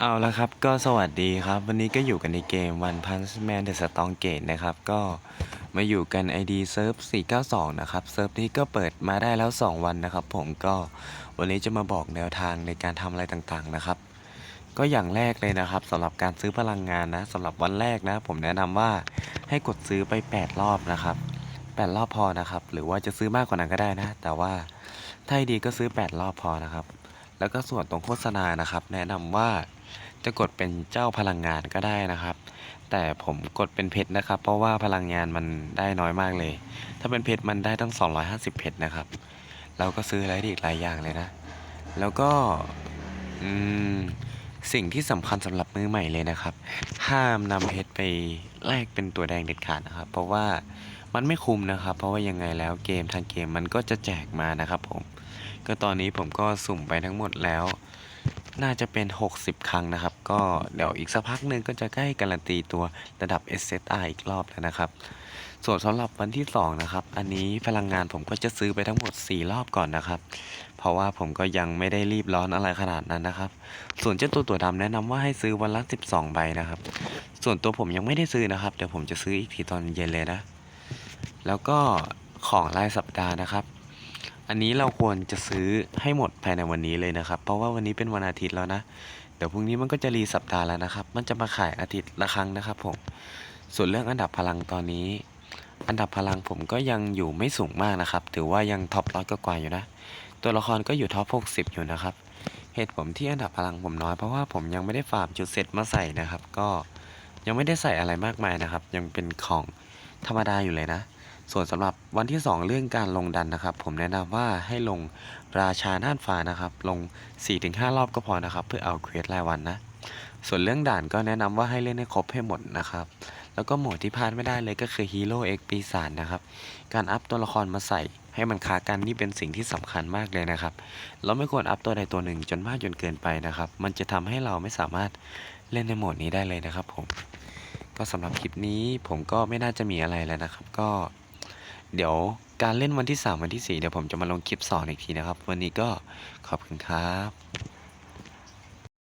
เอาละครับก็สวัสดีครับ วันนี้ก็อยู่กันในเกม One Punch Man The Strong Gate นะครับ ก็มาอยู่กัน ID เซิร์ฟ492 นะครับ เซิร์ฟนี้ก็เปิดมาได้แล้ว 2 วันนะครับ ผมก็วันนี้จะมาบอกแนวทางในการทำอะไรต่างๆนะครับ ก็อย่างแรกเลยนะครับสำหรับการซื้อพลังงานนะสำหรับวันแรกนะ ผมแนะนำว่าให้กดซื้อไป 8 รอบนะครับ8รอบพอนะครับ หรือว่าจะซื้อมากกว่านั้นก็ได้นะ แต่ว่าถ้าดีก็ซื้อ 8 รอบพอนะครับ แล้วก็ส่วนตรงโฆษณานะครับ แนะนำว่าจะกดเป็นเจ้าพลังงานก็ได้นะครับ แต่ผมกดเป็นเพชรนะครับ เพราะว่าพลังงานมันได้น้อยมากเลย ถ้าเป็นเพชรมันได้ตั้ง 250 เพชรนะครับ เราก็ซื้ออะไรได้อีกหลายอย่างเลยนะ แล้วก็สิ่งที่สำคัญสำหรับมือใหม่เลยนะครับ ห้ามนำเพชรไปแลกเป็นตัวแดงเด็ดขาดนะครับ เพราะว่ามันไม่คุ้มนะครับ เพราะว่ายังไงแล้วเกมทางเกมมันก็จะแจกมานะครับผม ก็ตอนนี้ผมก็สุ่มไปทั้งหมดแล้ว น่าจะเป็น 60 ครั้งนะครับ ก็เดี๋ยวอีกสักพักหนึ่งก็จะใกล้การันตีตัวระดับ SSR อีกรอบแล้วนะครับ ส่วนสำหรับวันที่ 2 นะครับ อันนี้พลังงานผมก็จะซื้อไปทั้งหมด 4 รอบก่อนนะครับ เพราะว่าผมก็ยังไม่ได้รีบร้อนอะไรขนาดนั้นนะครับ ส่วนเจ้าตัวตัวดำแนะนำว่าให้ซื้อวันละ 12 ใบนะครับ ส่วนตัวผมยังไม่ได้ซื้อนะครับ เดี๋ยวผมจะซื้ออีกทีตอนเย็นเลยนะ แล้วก็ของรายสัปดาห์นะครับ อันนี้เราควรจะซื้อให้หมดภายในวันนี้เลยนะครับ เพราะว่าวันนี้เป็นวันอาทิตย์แล้วนะ เดี๋ยวพรุ่งนี้มันก็จะรีสัปดาห์แล้วนะครับ มันจะมาขายอาทิตย์ละครั้งนะครับผม ส่วนเรื่องอันดับพลังตอนนี้ อันดับพลังผมก็ยังอยู่ไม่สูงมากนะครับ ถือว่ายังท็อปร้อยกว่าอยู่นะ ตัวละครก็อยู่ท็อป60 อยู่นะครับ เหตุผมที่อันดับพลังผมน้อยเพราะว่าผมยังไม่ได้ฟาร์มจุดเซตมาใส่นะครับ ก็ยังไม่ได้ใส่อะไรมากมายนะครับ ยังเป็นของธรรมดาอยู่เลยนะ ส่วนสำหรับวันที่ 2 เรื่องการลงดันนะครับ ผมแนะนำว่าให้ลงราชาน่านฟ้านะครับ ลง 4-5 รอบก็พอนะครับ เพื่อเอาเควสรายวันนะ ส่วนเรื่องด่านก็แนะนำว่าให้เล่นให้ครบให้หมดนะครับ แล้วก็โหมดที่พลาดไม่ได้เลยก็คือฮีโร่เอ็กปีศาจนะครับ การอัพตัวละครมาใส่ให้มันคากันนี่เป็นสิ่งที่สำคัญมากเลยนะครับ เราไม่ควรอัพตัวใดตัวหนึ่งจนมากจนเกินไปนะครับ มันจะทำให้เราไม่สามารถเล่นในโหมดนี้ได้เลยนะครับผม ก็สำหรับคลิปนี้ผมก็ไม่น่าจะมีอะไรแล้วนะครับ ก็ เดี๋ยวการเล่นวันที่ 3 วันที่ 4 เดี๋ยวผมจะมาลงคลิปสอนอีกทีนะครับ วันนี้ก็ขอบคุณครับ